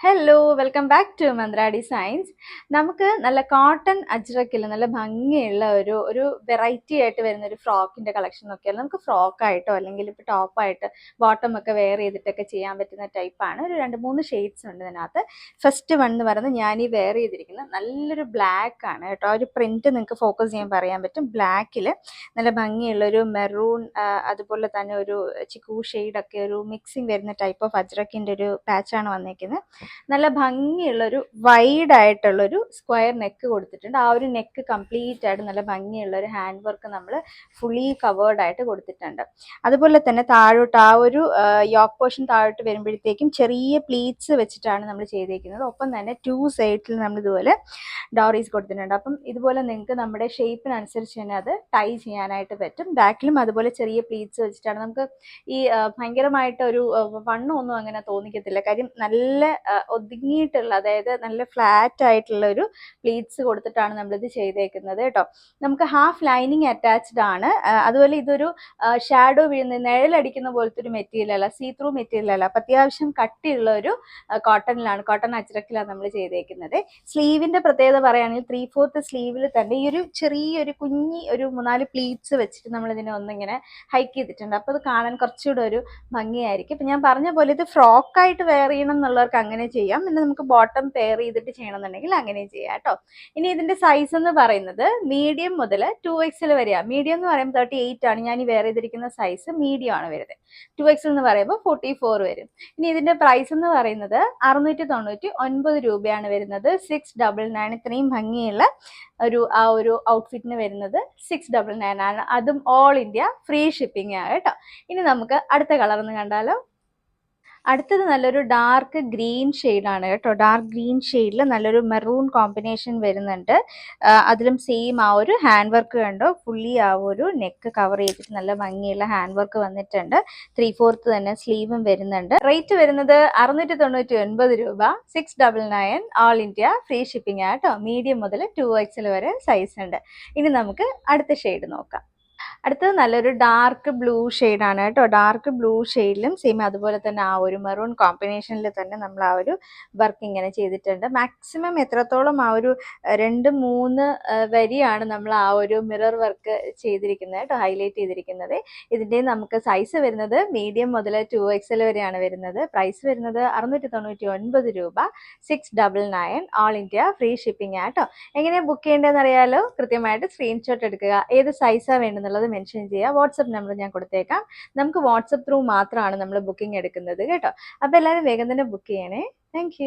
Hello welcome back to Mantra designs നമുക്ക് നല്ല cotton അജ്രക്കിൽ നല്ല ഭംഗിയുള്ള ഒരു ഒരു വെറൈറ്റി ആയിട്ട് വരുന്ന ഒരു ഫ്രോക്കിന്റെ കളക്ഷൻ നോക്കിയാൽ നമുക്ക് ഫ്രോക്കായിട്ടോ അല്ലെങ്കിൽ ഇപ്പോൾ ടോപ്പായിട്ട് ബോട്ടം ഒക്കെ വെയർ ചെയ്തിട്ടൊക്കെ ചെയ്യാൻ പറ്റുന്ന ടൈപ്പാണ് ഒരു രണ്ട് മൂന്ന് ഷെയ്ഡ്സ് ഉണ്ട് ഇതിനകത്ത്. ഫസ്റ്റ് വൺ എന്ന് പറയുന്നത് ഞാൻ ഈ വെയർ ചെയ്തിരിക്കുന്നത് നല്ലൊരു ബ്ലാക്ക് ആണ് കേട്ടോ. ഒരു പ്രിന്റ് നിങ്ങൾക്ക് ഫോക്കസ് ചെയ്യാൻ പറയാൻ പറ്റും. ബ്ലാക്കിൽ നല്ല ഭംഗിയുള്ള ഒരു മെറൂൺ അതുപോലെ തന്നെ ഒരു ചിക്കു ഷെയ്ഡൊക്കെ ഒരു മിക്സിങ് വരുന്ന ടൈപ്പ് ഓഫ് അജ്രക്കിന്റെ ഒരു പാച്ചാണ് വന്നേക്കുന്നത്. നല്ല ഭംഗിയുള്ളൊരു വൈഡ് ആയിട്ടുള്ളൊരു സ്ക്വയർ നെക്ക് കൊടുത്തിട്ടുണ്ട്. ആ ഒരു നെക്ക് കംപ്ലീറ്റ് ആയിട്ട് നല്ല ഭംഗിയുള്ള ഒരു ഹാൻഡ് വർക്ക് നമ്മൾ ഫുള്ളി കവേർഡ് ആയിട്ട് കൊടുത്തിട്ടുണ്ട്. അതുപോലെ തന്നെ താഴോട്ട് ആ ഒരു യോക്ക് പോർഷൻ താഴോട്ട് വരുമ്പോഴത്തേക്കും ചെറിയ പ്ലീറ്റ്സ് വെച്ചിട്ടാണ് നമ്മൾ ചെയ്തേക്കുന്നത്. ഒപ്പം തന്നെ ടു സൈഡിൽ നമ്മൾ ഇതുപോലെ ഡോറീസ് കൊടുത്തിട്ടുണ്ട്. അപ്പം ഇതുപോലെ നിങ്ങൾക്ക് നമ്മുടെ ഷേപ്പിനനുസരിച്ച് തന്നെ അത് ടൈ ചെയ്യാനായിട്ട് പറ്റും. ബാക്കിലും അതുപോലെ ചെറിയ പ്ലീറ്റ്സ് വെച്ചിട്ടാണ്. നമുക്ക് ഈ ഭയങ്കരമായിട്ട് ഒരു വണ്ണമൊന്നും അങ്ങനെ തോന്നിക്കത്തില്ല. കാര്യം നല്ല ഒതുങ്ങിയിട്ടുള്ള അതായത് നല്ല ഫ്ലാറ്റ് ആയിട്ടുള്ള ഒരു പ്ലീറ്റ്സ് കൊടുത്തിട്ടാണ് നമ്മളിത് ചെയ്തേക്കുന്നത് കേട്ടോ. നമുക്ക് ഹാഫ് ലൈനിങ് അറ്റാച്ച്ഡ് ആണ്. അതുപോലെ ഇതൊരു ഷാഡോ വീഴുന്ന നിഴലടിക്കുന്ന പോലത്തെ ഒരു മെറ്റീരിയൽ അല്ല സീ ത്രൂ മെറ്റീരിയൽ അല്ല. അപ്പം അത്യാവശ്യം കട്ടിയുള്ള ഒരു കോട്ടണിലാണ് കോട്ടൺ അച്ചറക്കിലാണ് നമ്മൾ ചെയ്തേക്കുന്നത്. സ്ലീവിന്റെ പ്രത്യേകത പറയുകയാണെങ്കിൽ ത്രീ ഫോർത്ത് സ്ലീവിൽ തന്നെ ഈ ഒരു ചെറിയൊരു കുഞ്ഞി ഒരു മൂന്നാൽ പ്ലീറ്റ്സ് വെച്ചിട്ട് നമ്മൾ ഇതിനെ ഒന്നിങ്ങനെ ഹൈക്ക് ചെയ്തിട്ടുണ്ട്. അപ്പോൾ അത് കാണാൻ കുറച്ചുകൂടെ ഒരു ഭംഗിയായിരിക്കും. ഇപ്പം ഞാൻ പറഞ്ഞ പോലെ ഇത് ഫ്രോക്കായിട്ട് വെയർ ചെയ്യണം എന്നുള്ളവർക്ക് അങ്ങനെ ചെയ്യാം. പിന്നെ നമുക്ക് ബോട്ടം പെയർ ചെയ്തിട്ട് ചെയ്യണമെന്നുണ്ടെങ്കിൽ അങ്ങനെ ചെയ്യാം കേട്ടോ. ഇനി ഇതിന്റെ സൈസ് എന്ന് പറയുന്നത് മീഡിയം മുതൽ ടു എക്സിൽ വരെയാണ് മീഡിയം എന്ന് പറയുമ്പോൾ തേർട്ടി എയ്റ്റ് ആണ്. ഞാൻ ഈ വെയർ ചെയ്തിരിക്കുന്ന സൈസ് മീഡിയം ആണ് വരുന്നത്. ടു എക്സിൽ എന്ന് പറയുമ്പോൾ ഫോർട്ടി ഫോർ വരും. ഇനി ഇതിന്റെ പ്രൈസ് എന്ന് പറയുന്നത് അറുന്നൂറ്റി തൊണ്ണൂറ്റി ഒൻപത് രൂപയാണ് വരുന്നത്. സിക്സ് ഡബിൾ നയൻ ഇത്രയും ഭംഗിയുള്ള ഒരു ആ ഒരു ഔട്ട്ഫിറ്റിന് വരുന്നത് സിക്സ് ഡബിൾ നയൻ ആണ്. അതും ഓൾ ഇന്ത്യ ഫ്രീ ഷിപ്പിംഗ് ആണ് കേട്ടോ. ഇനി നമുക്ക് അടുത്ത കളർ ഒന്ന് കണ്ടാലോ. അടുത്തത് നല്ലൊരു ഡാർക്ക് ഗ്രീൻ ഷെയ്ഡാണ് കേട്ടോ. ഡാർക്ക് ഗ്രീൻ ഷെയ്ഡിൽ നല്ലൊരു മെറൂൺ കോമ്പിനേഷൻ വരുന്നുണ്ട്. അതിലും സെയിം ആ ഒരു ഹാൻഡ് വർക്ക് കണ്ടോ? ഫുള്ളി ആ ഒരു നെക്ക് കവർ ചെയ്തിട്ട് നല്ല ഭംഗിയുള്ള ഹാൻഡ് വർക്ക് വന്നിട്ടുണ്ട്. ത്രീ ഫോർത്ത് തന്നെ സ്ലീവും വരുന്നുണ്ട്. റേറ്റ് വരുന്നത് അറുന്നൂറ്റി തൊണ്ണൂറ്റി ഒൻപത് രൂപ six double nine all India free shipping ആട്ടോ മീഡിയം മുതൽ ടു എക്സിൽ വരെ സൈസ് ഉണ്ട്. ഇനി നമുക്ക് അടുത്ത ഷെയ്ഡ് നോക്കാം. അടുത്തത് നല്ലൊരു ഡാർക്ക് ബ്ലൂ ആണ് കേട്ടോ. ഡാർക്ക് ബ്ലൂ ഷെയ്ഡിലും സെയിം അതുപോലെ തന്നെ ആ ഒരു മെറൂൺ കോമ്പിനേഷനിൽ തന്നെ നമ്മൾ ആ ഒരു വർക്ക് ഇങ്ങനെ ചെയ്തിട്ടുണ്ട്. മാക്സിമം എത്രത്തോളം ആ ഒരു രണ്ട് മൂന്ന് വരിയാണ് നമ്മൾ ആ ഒരു മിറർ വർക്ക് ചെയ്തിരിക്കുന്നത് കേട്ടോ ഹൈലൈറ്റ് ചെയ്തിരിക്കുന്നത്. ഇതിന്റെ നമുക്ക് സൈസ് വരുന്നത് മീഡിയം മുതൽ ടു എക്സൽ വരെയാണ് വരുന്നത്. പ്രൈസ് വരുന്നത് അറുന്നൂറ്റി തൊണ്ണൂറ്റി ഒൻപത് രൂപ six double nine all India free shipping ആട്ടോ എങ്ങനെയാണ് ബുക്ക് ചെയ്യേണ്ടതെന്ന് അറിയാലോ കൃത്യമായിട്ട് സ്ക്രീൻഷോട്ട് എടുക്കുക. ഏത് സൈസാണ് വേണ്ടെന്നുള്ളത് മെൻഷൻ ചെയ്യുക. വാട്സപ്പ് നമ്പർ ഞാൻ കൊടുത്തേക്കാം. നമുക്ക് വാട്സപ്പ് ത്രൂ മാത്രമാണ് നമ്മൾ ബുക്കിംഗ് എടുക്കുന്നത് കേട്ടോ. അപ്പോൾ എല്ലാവരും വേഗം തന്നെ ബുക്ക് ചെയ്യണേ. താങ്ക്